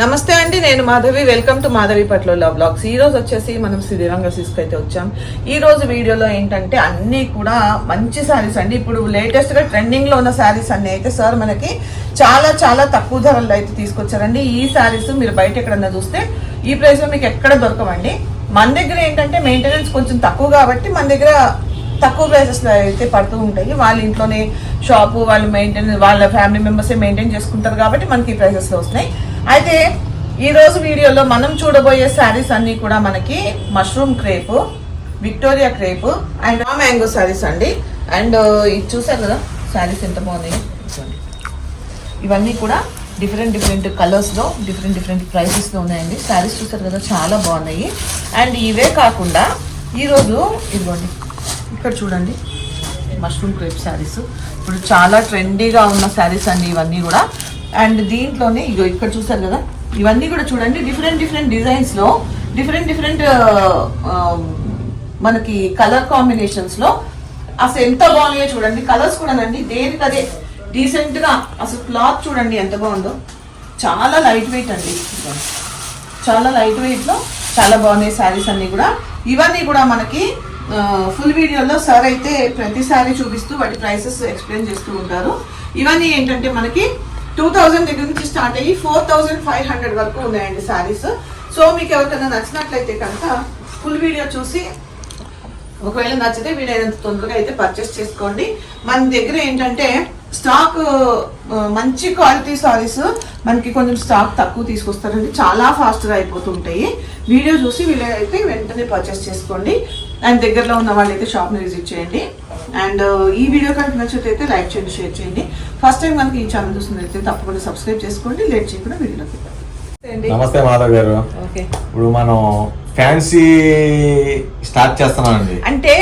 నమస్తే అండి నేను మాధవి. వెల్కమ్ టు మాధవి పట్ల బ్లాగ్స్ ఈ రోజు వచ్చేసి మనం శ్రీరంగ సిస్క్ అయితే వచ్చాం. ఈ రోజు వీడియోలో ఏంటంటే అన్ని కూడా మంచి శారీస్ అండి. ఇప్పుడు లేటెస్ట్గా ట్రెండింగ్లో ఉన్న శారీస్ అన్ని అయితే సార్ మనకి చాలా చాలా తక్కువ ధరల్లో అయితే తీసుకొచ్చారండి. ఈ శారీస్ మీరు బయట ఎక్కడన్నా చూస్తే ఈ ప్రైస్లో మీకు ఎక్కడ దొరకవండి. మన దగ్గర ఏంటంటే మెయింటెనెన్స్ కొంచెం తక్కువ కాబట్టి మన దగ్గర తక్కువ ప్రైసెస్లో అయితే పడుతూ ఉంటాయి. వాళ్ళ ఇంట్లోనే షాపు వాళ్ళు మెయింటైన్ వాళ్ళ ఫ్యామిలీ మెంబర్స్ మెయింటైన్ చేసుకుంటారు కాబట్టి మనకి ఈ ప్రైసెస్ వస్తున్నాయి. అయితే ఈరోజు వీడియోలో మనం చూడబోయే శారీస్ అన్ని కూడా మనకి mushroom crepe Victoria crepe and mango saris అండి. అండ్ uh, ఇది చూసారు కదా శారీస్ ఎంత బాగున్నాయి? చూడండి. ఇవన్నీ కూడా డిఫరెంట్ డిఫరెంట్ కలర్స్లో డిఫరెంట్ డిఫరెంట్ ప్రైసెస్లో ఉన్నాయండి. శారీస్ చూసారు కదా చాలా బాగున్నాయి. అండ్ ఇవే కాకుండా ఈరోజు ఇదిగోండి ఇక్కడ చూడండి మష్రూమ్ క్రేప్ శారీస్. ఇప్పుడు చాలా ట్రెండీగా ఉన్న శారీస్ అండి ఇవన్నీ కూడా. అండ్ దీంట్లోనే ఇగో ఇక్కడ చూసారు కదా ఇవన్నీ కూడా చూడండి డిఫరెంట్ డిఫరెంట్ డిజైన్స్లో డిఫరెంట్ డిఫరెంట్ మనకి కలర్ కాంబినేషన్స్లో అసలు ఎంత బాగున్నాయో చూడండి కలర్స్ కూడా అండి దేనికి అదే డీసెంట్గా అసలు క్లాత్ చూడండి ఎంత బాగుందో. చాలా లైట్ వెయిట్ అండి. చాలా లైట్ వెయిట్లో చాలా బాగున్నాయి శారీస్ అన్ని కూడా. ఇవన్నీ కూడా మనకి ఫుల్ వీడియోలో సార్ అయితే ప్రతిసారి చూపిస్తూ వాటి ప్రైసెస్ ఎక్స్ప్లెయిన్ చేస్తూ ఉంటారు. ఇవన్నీ ఏంటంటే మనకి టూ థౌజండ్ దగ్గర నుంచి స్టార్ట్ అయ్యి ఫోర్ థౌజండ్ ఫైవ్ హండ్రెడ్ వరకు ఉన్నాయండి శారీస్ సో మీకు ఎవరికైనా నచ్చినట్లయితే కనుక ఫుల్ వీడియో చూసి ఒకవేళ నచ్చితే వీలైనంత తొందరగా అయితే పర్చేస్ చేసుకోండి. మన దగ్గర ఏంటంటే స్టాక్ మంచి క్వాలిటీ సారీస్ మనకి కొంచెం స్టాక్ తక్కువ తీసుకొస్తారండి. చాలా ఫాస్ట్గా అయిపోతుంటాయి. వీడియో చూసి వీలైతే వెంటనే పర్చేస్ చేసుకోండి. అండ్ దగ్గరలో ఉన్న వాళ్ళైతే షాప్ని విజిట్ చేయండి. అండ్ ఈ వీడియో కనుక నచ్చితే లైక్ చేయండి షేర్ చేయండి. ఫస్ట్ టైం మనకి ఈ ఛానల్ చూస్తున్నట్లయితే తప్పకుండా సబ్స్క్రైబ్ చేసుకోండి లేట్ చేయకుండా వీడియోలోకి నమస్తే మాధవ్ గారు. ఓకే. ఇప్పుడు మనం ఫ్యాన్సీ స్టార్ట్ చేస్తున్నామండి. అంటే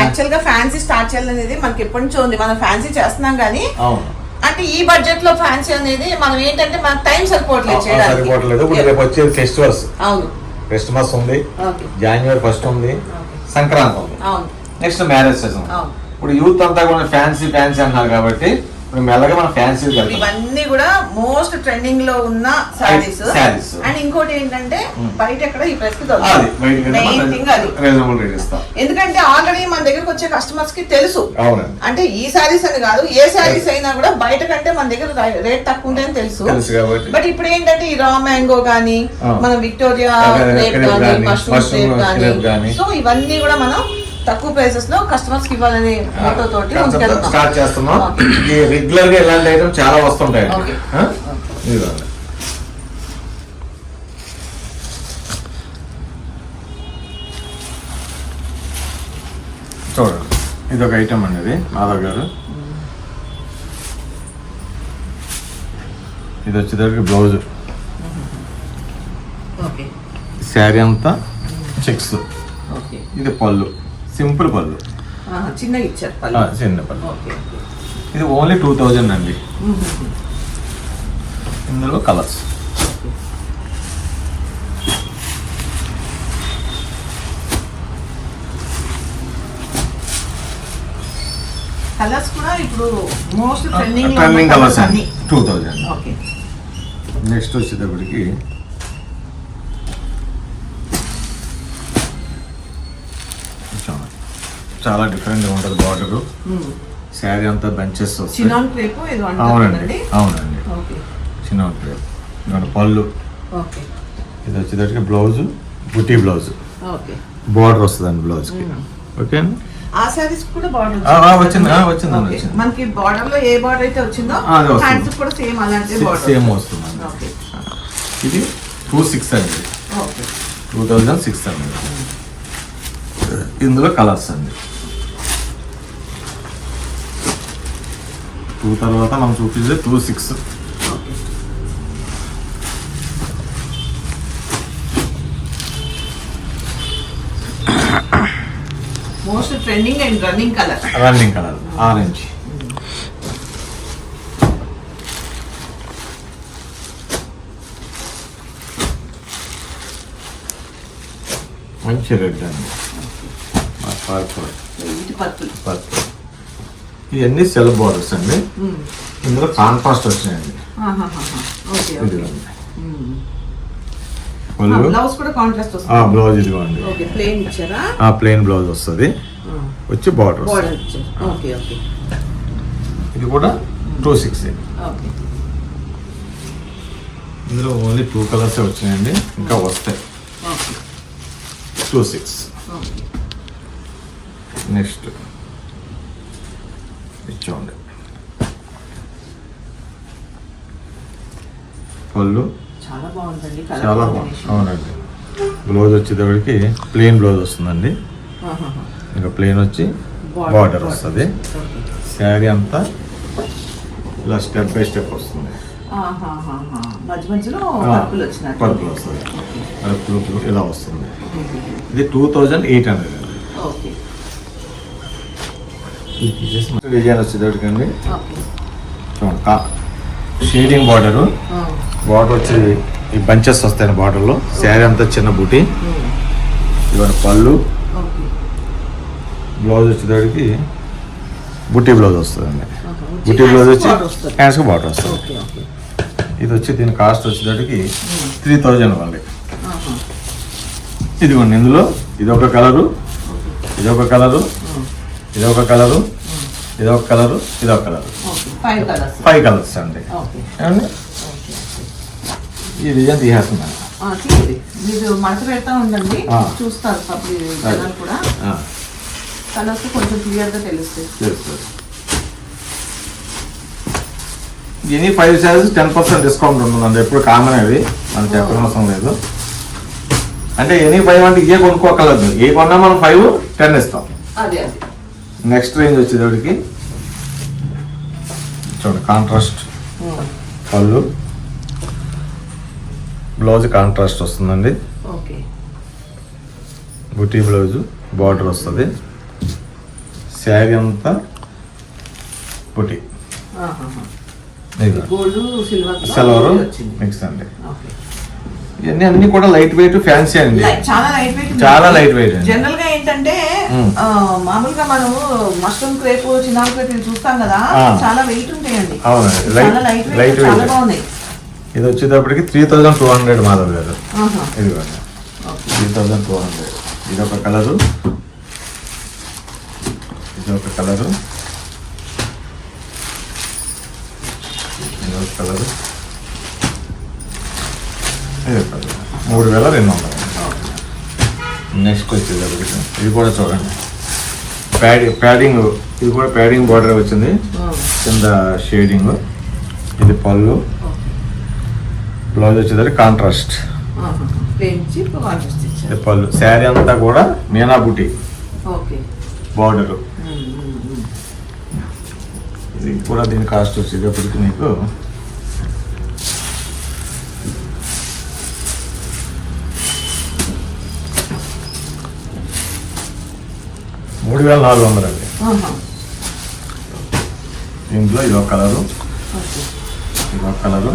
యాక్చువల్గా ఫ్యాన్సీ స్టార్ట్ చేయాలనేది మనకి ఎప్పటి నుంచో ఉంది. మనం ఫ్యాన్సీ చేస్తున్నాం కానీ అవును. అంటే ఈ బడ్జెట్లో ఫ్యాన్సీ అనేది మనం ఏంటంటే మనకు టైం సరిపోవట్లేదు సరిపోవట్లేదు. ఇప్పుడు రేపు వచ్చేది ఫెస్టివల్స్ అవును. క్రిస్మస్ ఉంది. ఓకే జనవరి ఫస్ట్ ఉంది. సంక్రాంతి ఉంది. అవును. నెక్స్ట్ మ్యారేజ్ సీజన్ అవును. ఇప్పుడు యూత్ అంతా కూడా ఫ్యాన్సీ ఫ్యాన్సీ అంటున్నారు కాబట్టి ఇప్పుడు మెల్లగా మనం ఫ్యాన్సీ ఇవన్నీ కూడా మోస్ట్ ట్రెండింగ్లో ఉన్న సారీస్. అండ్ ఇంకోటి ఏంటంటే బయట ఎక్కడ ఈ ప్రైస్కి రీజనబుల్ రేట్ ఇస్తాం. ఎందుకంటే ఆల్రెడీ మన దగ్గరకు వచ్చే కస్టమర్స్కి తెలుసు. అంటే ఈ సారీస్ అని కాదు ఏ సారీస్ అయినా కూడా బయట కంటే మన దగ్గర రేట్ తక్కువ ఉంటుందని తెలుసు. బట్ ఇప్పుడు ఏంటంటే ఈ రా మ్యాంగో గానీ. మన విక్టోరియా. సో ఇవన్నీ కూడా మనం తక్కువ ప్రైసెస్లో కస్టమర్స్కి ఇవ్వాలనే మోటో తోటి స్టార్ట్ చేస్తున్నాం. రెగ్యులర్గా ఇలాంటి ఐటమ్ చాలా వస్తుంటాయి చూడండి. ఇది ఒక ఐటమ్ అండి ఇది మాధవ్ గారు. ఇది వచ్చేసరికి బ్లౌజ్. శారీ అంతా చెక్స్. ఓకే. ఇది పళ్ళు. సింపుల్ పళ్ళు. ఆహా, చిన్నగా ఇచ్చారు పళ్ళు. చిన్న పళ్ళు. ఇది ఓన్లీ టూ థౌజండ్ అండి. ఇందులో కలర్స్. కలర్స్ కూడా ఇప్పుడు మోస్ట్ ట్రెండింగ్ ట్రెండింగ్ కలర్స్ అండి. Two thousand. ఓకే. నెక్స్ట్ వచ్చేటప్పటికి చాలా డిఫరెంట్గా ఉంటుంది బార్డర్. శారీ అంతా బెంచెస్ అవునండి అవునండి. చిన్న క్రేప్ పళ్ళు. ఓకే ఇది వచ్చేటప్పటికి బ్లౌజ్ బుటీ బ్లౌజ్ ఓకే బార్డర్ వస్తుందండి బ్లౌజ్కి ఓకే అండి? ఆ సారీస్ కూడా బార్డర్ ఆ, ఆ, వచ్చింది. మనకి బార్డర్లో ఏ బార్డర్ అయితే వచ్చిందో. హ్యాండ్స్ కూడా సేమ్ అలాంటి బార్డర్ సేమ్ వస్తుందండి. ఓకే ఇది టూ సిక్స్ అండి. ఓకే టూ థౌజండ్ సిక్స్ అండి ఇందులో కలర్స్ అండి. టూ తర్వాత మనం చూపించే two six okay most trending and running colour running colour orange మంచి రెడ్ అండి పర్పుల్ ఇది పర్పుల్ పర్పుల్ ఇవన్నీ సెల్ బోర్డర్స్ అండి. ఇందులో కాంట్రాస్ట్ వచ్చినాయండి. బ్లౌజ్ ఇదిగోండి. ప్లెయిన్ బ్లౌజ్ వస్తుంది. వచ్చి బార్డర్ ఇది కూడా టూ సిక్స్ ఇందులో ఓన్లీ టూ కలర్స్ వచ్చినాయండి. ఇంకా వస్తాయి. టూ సిక్స్ నెక్స్ట్ ఇచ్చోండి పళ్ళు? చాలా బాగుందండి చాలా బాగుంది. అవునండి. బ్లౌజ్ వచ్చేటప్పటికి ప్లెయిన్ బ్లౌజ్ వస్తుందండి. ఇంకా ప్లెయిన్ వచ్చి బార్డర్ వస్తుంది. శారీ అంతా ఇలా స్టెప్ బై స్టెప్ వస్తుంది. మధ్య మధ్యలో ఆ, పర్పుల్ వస్తుంది. పర్పుల్ ఇలా వస్తుంది. ఇది టూ థౌజండ్ ఎయిట్ హండ్రెడ్ అండి ఓకే డిజైన్ అండి షేడింగ్ బార్డరు. బార్డర్ వచ్చి ఈ బంచెస్ వస్తాయి బార్డర్లో. శారీ అంతా చిన్న బూటీ. ఇవన్నీ పళ్ళు. బ్లౌజ్ వచ్చేటప్పటికి బుట్టి బ్లౌజ్ వస్తుందండి. బుట్టి బ్లౌజ్ వచ్చి హ్యాండ్స్కి బార్డర్ వస్తుంది. ఇది వచ్చి దీని కాస్ట్ వచ్చేటప్పటికి త్రీ థౌజండ్ ఓన్లీ ఇదిగోండి ఇందులో ఇది ఒక కలరు. ఇది ఒక కలరు. ఇది ఒక కలరు. ఇది ఒక కలరు ఇది ఒక colour five colours five colours అండి. ఓకే. ఏమండి? ఈ డిజైన్ తీసేస్తున్నాను. మీరు మడత పెడతా ఉండండి. చూస్తారు పబ్లిక్ కూడా. కలర్స్ కొంచెం క్లియర్గా తెలుస్తాయి. తెలుస్తుంది any five saris ten percent discount ఉంటుందండి. ఎప్పుడు కామన్ అవి మనం చెప్పనవసరం లేదు. అంటే ఎనీ ఫైవ్ అంటే ఏ కొనుక్కోగలదు ఏ కొన్నా మనం ఫైవ్ టెన్ ఇస్తాం. నెక్స్ట్ రేంజ్ వచ్చేటప్పటికి చూడండి కాంట్రాస్ట్ పళ్ళు బ్లౌజ్ కాంట్రాస్ట్ వస్తుందండి. బుటీ బ్లౌజ్ బార్డర్ వస్తుంది. శారీ అంతా బుటీ. సిల్వర్ మిక్స్ అండి. ఇవన్నీ అన్ని కూడా లైట్ వెయిట్ ఫ్యాన్సీ అండి చాలా లైట్ వెయిట్. జనరల్గా ఏంటంటే మామూలుగా మనము మష్రూమ్ క్రేప్ చిన్న క్రేప్ చూస్తాం కదా. చాలా వెయిట్ ఉంటాయండి. చాలా లైట్ వెయిట్ చాలా బాగున్నాయి ఇది వచ్చేటప్పటికి three thousand two hundred Madhav గారు. త్రీ థౌజండ్ టూ హండ్రెడ్ ఇది ఒక కలరు. ఇది ఒక కలరు. ఇది ఒక కలరు. ఇది ఒక కలరు. మూడు వేల రెండు వందలు. నెక్స్ట్ వచ్చేటప్పటికి ఇది కూడా చూడండి. ప్యాడింగ్ ప్యాడింగ్ ఇది కూడా ప్యాడింగ్ బార్డర్ వచ్చింది. కింద షేడింగ్ ఇది పళ్ళు. బ్లౌజ్ వచ్చేసరికి కాంట్రాస్ట్ ఇది పళ్ళు. శారీ అంతా కూడా మీనా బుటీ. బార్డర్. ఇది కూడా దీని కాస్ట్ వచ్చేటప్పటికి మీకు మూడు వేల నాలుగు వందలు అండి ఆహా. దీంట్లో ఇది ఒక కలరు. ఓకే. ఇది ఒక కలరు.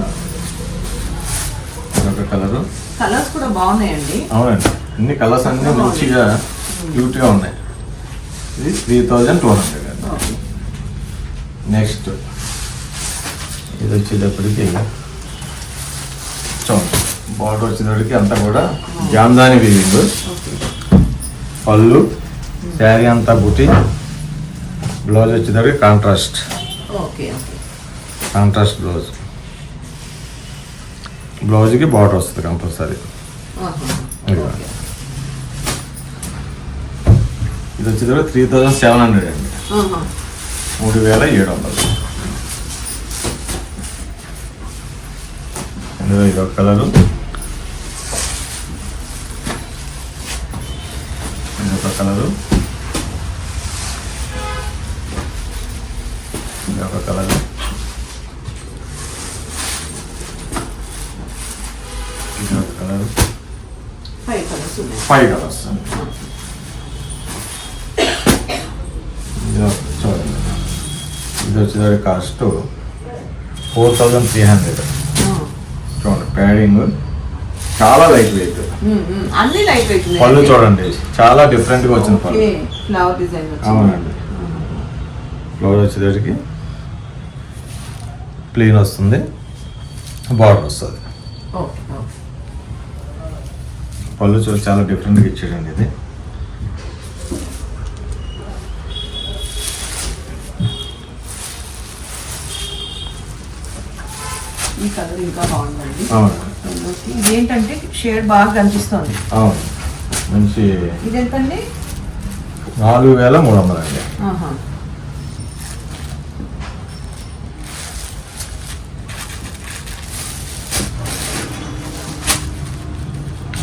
ఇది ఒక కలరు. కలర్స్ కూడా బాగున్నాయండి. అవునండి. అన్ని కలర్స్ అన్ని మంచిగా క్యూట్గా ఉన్నాయి. ఇది త్రీ థౌజండ్ టూ హండ్రెడ్ అండి. నెక్స్ట్. ఇది వచ్చేటప్పటికి చూడండి. బార్డర్ వచ్చేటప్పటికి అంతా కూడా జామ్దాని వీవింగ్. ఓకే. పళ్ళు. శారీ అంతా బుట్టి బ్లౌజ్ వచ్చేటప్పటికి కాంట్రాస్ట్ కాంట్రాస్ట్ బ్లౌజ్. బ్లౌజ్కి బార్డర్ వస్తుంది కంపల్సరీ. ఇది. వచ్చేటప్పటికి త్రీ థౌజండ్ సెవెన్ హండ్రెడ్ అండి. మూడు వేల ఏడు వందలు. ఇందులో ఇది ఒక కలరు ఇది ఒక కలరు. ఒక కలరు. ఒక కలరు. ఫైవ్ కలర్స్ చూడండి. ఇది వచ్చేసరికి cost four thousand three hundred. చూడండి ప్యాడింగ్ చాలా లైట్ వెయిట్. అన్ని లైట్ వెయిట్ పళ్ళు చూడండి. చాలా డిఫరెంట్గా వచ్చిన పళ్ళు. ఓకే. ఫ్లవర్ డిజైన్ వచ్చింది. అవునండి. ఫ్లవర్ వచ్చేసరికి ప్లెయిన్ వస్తుంది. బార్డర్ వస్తుంది. పళ్ళు చూ చాలా డిఫరెంట్గా ఇచ్చాడండి ఇది. ఈ కలర్ ఇంకా బాగుందండి. అవును ఇదేంటంటే షేడ్ బాగా కనిపిస్తుంది. అవును. మంచి ఇదెంతండి? నాలుగు వేల మూడు వందలు అండి.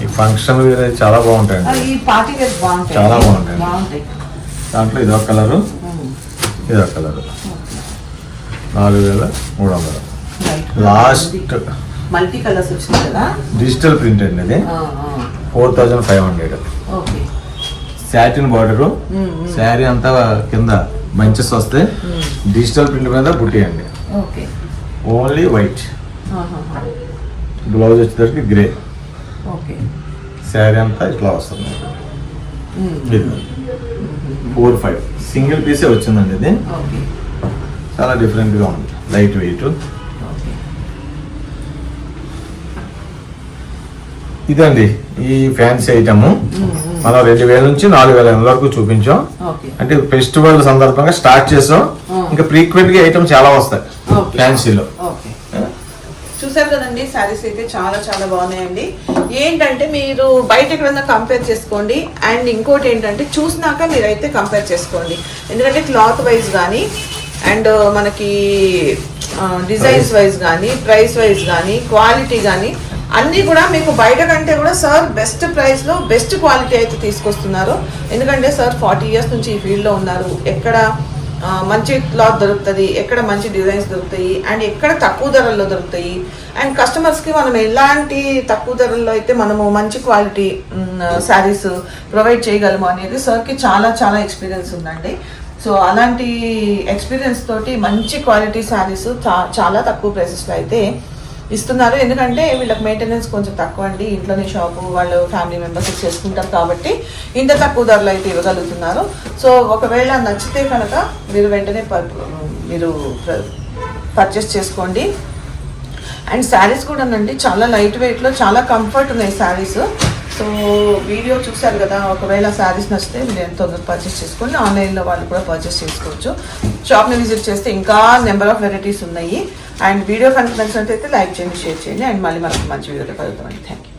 ఈ ఫంక్షన్ వేర్ చాలా బాగుంటాయండి. ఈ పార్టీ వేర్ బాగుంటాయి. చాలా బాగుంటాయి. బాగుంటాయి. దాంట్లో ఇదొక కలరు. ఇదొక కలరు. నాలుగు వేల మూడు వందలు. లాస్ట్ మల్టీ కలర్స్ వచ్చింది కదా డిజిటల్ ప్రింట్ అండి ఇది. Four thousand five hundred okay. Satin border. Sari అంతా కింద బంచెస్ వస్తే. డిజిటల్ ప్రింట్ మీద బుట్టి అండి. ఓకే. Only white. బ్లౌజ్ వచ్చేసరికి గ్రే ఓకే. శారీ అంతా ఇట్లా వస్తుంది. ఫోర్ ఫైవ్ సింగిల్ పీసే వచ్చిందండి ఇది. చాలా డిఫరెంట్గా ఉంది. లైట్ వెయిట్ ఇదండి ఈ ఫ్యాన్సీ ఐటమ్. మనం రెండు వేల నుంచి నాలుగు వేల వరకు చూపించాం. అంటే ఫెస్టివల్ సందర్భంగా స్టార్ట్ చేసాం. ఇంకా ఫ్రీక్వెంట్గా ఐటమ్ చాలా వస్తాయి. ఫ్యాన్సీలో. ఓకే. చూసారు కదండి శారీస్ అయితే చాలా చాలా బాగున్నాయండి. ఏంటంటే మీరు బయట ఎక్కడన్నా కంపేర్ చేసుకోండి అండ్ ఇంకోటి ఏంటంటే చూసినాక మీరైతే కంపేర్ చేసుకోండి. ఎందుకంటే క్లాత్ వైజ్ కానీ అండ్ మనకి డిజైన్స్ వైజ్ కానీ ప్రైస్ వైజ్ కానీ క్వాలిటీ కానీ అన్నీ కూడా మీకు బయట కంటే కూడా సార్ బెస్ట్ ప్రైస్లో బెస్ట్ క్వాలిటీ అయితే తీసుకొస్తున్నారు. ఎందుకంటే సార్ ఫార్టీ ఇయర్స్ నుంచి ఈ ఫీల్డ్లో ఉన్నారు. ఎక్కడ మంచి క్లాత్ దొరుకుతుంది ఎక్కడ మంచి డిజైన్స్ దొరుకుతాయి అండ్ ఎక్కడ తక్కువ ధరల్లో దొరుకుతాయి. అండ్ కస్టమర్స్కి మనం ఎలాంటి తక్కువ ధరల్లో అయితే మనము మంచి క్వాలిటీ శారీస్ ప్రొవైడ్ చేయగలము అనేది సార్కి చాలా చాలా ఎక్స్పీరియన్స్ ఉందండి. సో అలాంటి ఎక్స్పీరియన్స్ తోటి మంచి క్వాలిటీ శారీస్ చాలా తక్కువ ప్రైసెస్లో అయితే ఇస్తున్నారు. ఎందుకంటే వీళ్ళకి మెయింటెనెన్స్ కొంచెం తక్కువ అండి ఇంట్లోనే షాపు వాళ్ళు ఫ్యామిలీ మెంబర్స్ చేసుకుంటారు కాబట్టి ఇంత తక్కువ ధరలు అయితే ఇవ్వగలుగుతున్నారు. సో ఒకవేళ నచ్చితే కనుక మీరు వెంటనే పర్- మీరు పర్చేస్ చేసుకోండి. అండ్ శారీస్ కూడా అండి. చాలా లైట్ వెయిట్లో చాలా కంఫర్ట్ ఉన్నాయి శారీస్. సో వీడియో చూశారు కదా ఒకవేళ శారీస్ నచ్చితే మీరు ఎంత తొందరగా పర్చేస్ చేసుకోండి ఆన్లైన్లో వాళ్ళు కూడా పర్చేస్ చేసుకోవచ్చు. షాప్ని విజిట్ చేస్తే ఇంకా నెంబర్ ఆఫ్ వెరైటీస్ ఉన్నాయి. అండ్ వీడియో కనుక నచ్చినట్లయితే లైక్ చేయండి షేర్ చేయండి అండ్ మళ్ళీ మనకు మంచి వీడియోతో కలుగుతామండి థ్యాంక్ యూ